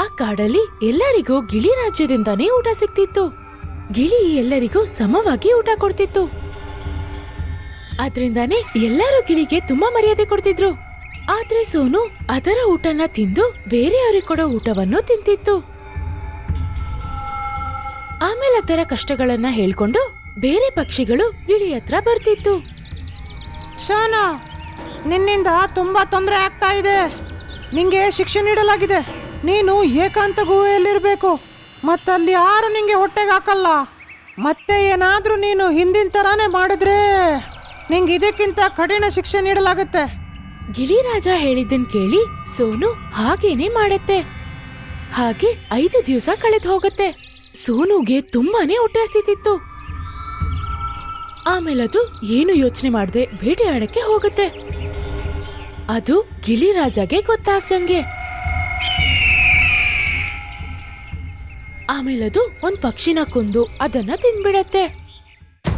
ಆ ಕಾಡಲ್ಲಿ ಎಲ್ಲರಿಗೂ ಗಿಳಿ ರಾಜ್ಯದಿಂದನೇ ಊಟ ಸಿಕ್ತಿತ್ತು ಗಿಳಿ ಎಲ್ಲರಿಗೂ ಸಮವಾಗಿ ಊಟ ಕೊಡ್ತಿತ್ತು. ಆದ್ರಿಂದಾನೇ ಎಲ್ಲರೂ ಗಿಳಿಗೆ ತುಂಬಾ ಮರ್ಯಾದೆ ಕೊಡ್ತಿದ್ರು. ಆದ್ರೆ ಸೋನು ಅದರ ಊಟನ ತಿಂದು ಬೇರೆಯವರಿಗೆ ಕೊಡೋ ಊಟವನ್ನು ತಿಂತಿತ್ತು. ಆಮೇಲೆ ಅದರ ಕಷ್ಟಗಳನ್ನ ಹೇಳ್ಕೊಂಡು ಬೇರೆ ಪಕ್ಷಿಗಳು ಗಿಳಿ ಹತ್ರ ಬರ್ತಿತ್ತು. ಸೋನು, ನಿನ್ನಿಂದ ತುಂಬಾ ತೊಂದರೆ ಆಗ್ತಾ ಇದೆ. ನಿಂಗೆ ಶಿಕ್ಷೆ ನೀಡಲಾಗಿದೆ. ನೀನು ಏಕಾಂತ ಗುಹೆಯಲ್ಲಿರಬೇಕು. ಮತ್ತಲ್ಲಿ ಯಾರು ನಿಂಗೆ ಹೊಟ್ಟೆಗೆ ಹಾಕಲ್ಲ? ಮತ್ತೆ ಏನಾದರೂ ನೀನು ಹಿಂದಿನ ಥರಾನೇ ಮಾಡಿದ್ರೆ ನಿಂಗೆ ಇದಕ್ಕಿಂತ ಕಠಿಣ ಶಿಕ್ಷೆ ನೀಡಲಾಗುತ್ತೆ. ಗಿರಿರಾಜ ಹೇಳಿದ್ದನ್ ಕೇಳಿ ಸೋನು ಹಾಗೇನೆ ಮಾಡತ್ತೆ. ಹಾಗೆ ಐದು ದಿವಸ ಕಳೆದು ಹೋಗತ್ತೆ. ಸೋನುಗೆ ತುಂಬಾನೇ ಹೊಟ್ಟೆ ಹಸಿತಿತ್ತು. ಅದು ಏನು ಯೋಚನೆ ಮಾಡದೆ ಬೇಟೆಯಾಡಕ್ಕೆ ಹೋಗುತ್ತೆ. ಅದು ಗಿಳಿರಾಜಗೆ ಗೊತ್ತಾಗ್ದಂಗೆ. ಆಮೇಲದು ಒಂದ್ ಪಕ್ಷಿನ ಕೊಂದು ಅದನ್ನ ತಿನ್ಬಿಡತ್ತೆ.